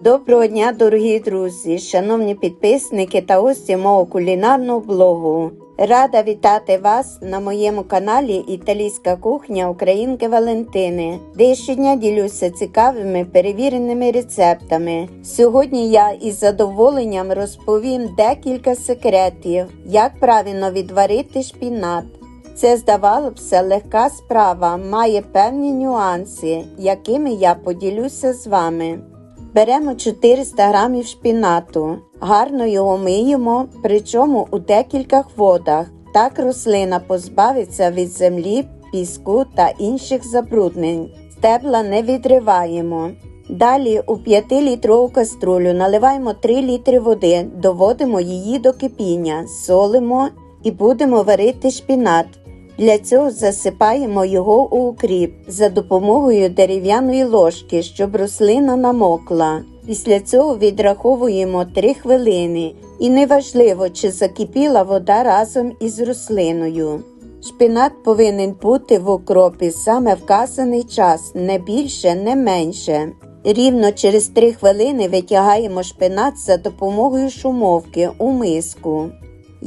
Доброго дня, дорогі друзі, шановні підписники та гості мого кулінарного блогу. Рада вітати вас на моєму каналі Італійська кухня Українки Валентини, де щодня ділюся цікавими перевіреними рецептами. Сьогодні я із задоволенням розповім декілька секретів, як правильно відварити шпінат. Це, здавалося легка справа, має певні нюанси, якими я поділюся з вами. Беремо 400 грамів шпінату, гарно його миємо, причому у декількох водах. Так рослина позбавиться від землі, піску та інших забруднень. Стебла не відриваємо. Далі у 5-літрову каструлю наливаємо 3 літри води, доводимо її до кипіння, солимо і будемо варити шпінат. Для цього засипаємо його у укріп за допомогою дерев'яної ложки, щоб рослина намокла. Після цього відраховуємо 3 хвилини, і неважливо, чи закипіла вода разом із рослиною. Шпинат повинен бути в укропі саме вказаний час, не більше, не менше. Рівно через 3 хвилини витягаємо шпинат за допомогою шумовки у миску.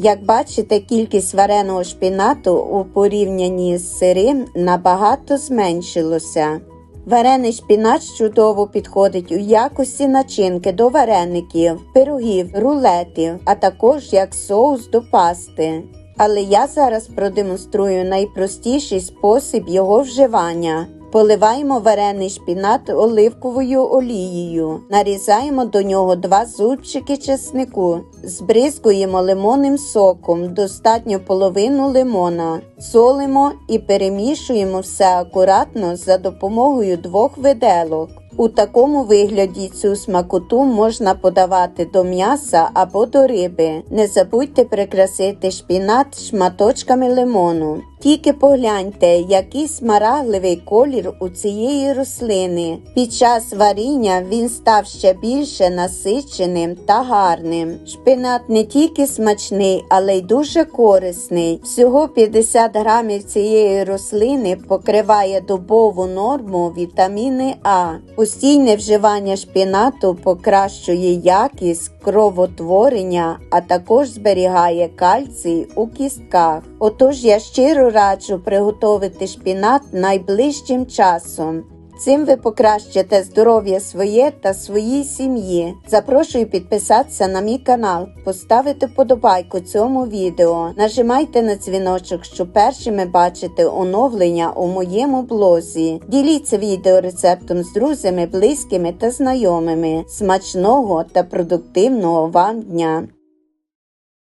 Як бачите, кількість вареного шпінату у порівнянні з сирим набагато зменшилося. Варений шпінат чудово підходить у якості начинки до вареників, пирогів, рулетів, а також як соус до пасти. Але я зараз продемонструю найпростіший спосіб його вживання. Поливаємо варений шпінат оливковою олією, нарізаємо до нього два зубчики чеснику, збризкуємо лимонним соком, достатньо половину лимона, солимо і перемішуємо все акуратно за допомогою двох виделок. У такому вигляді цю смакоту можна подавати до м'яса або до риби. Не забудьте прикрасити шпінат шматочками лимону. Тільки погляньте, який смарагливий колір у цієї рослини. Під час варіння він став ще більше насиченим та гарним. Шпинат не тільки смачний, але й дуже корисний. Всього 50 грамів цієї рослини покриває добову норму вітаміни А. Постійне вживання шпінату покращує якість кровотворення, а також зберігає кальцій у кістках. Отож я щиро раджу приготувати шпінат найближчим часом. Цим ви покращите здоров'я своє та своїй сім'ї. Запрошую підписатися на мій канал, поставити вподобайку цьому відео, нажимайте на дзвіночок, щоб першими бачити оновлення у моєму блозі. Діліться відео рецептом з друзями, близькими та знайомими. Смачного та продуктивного вам дня!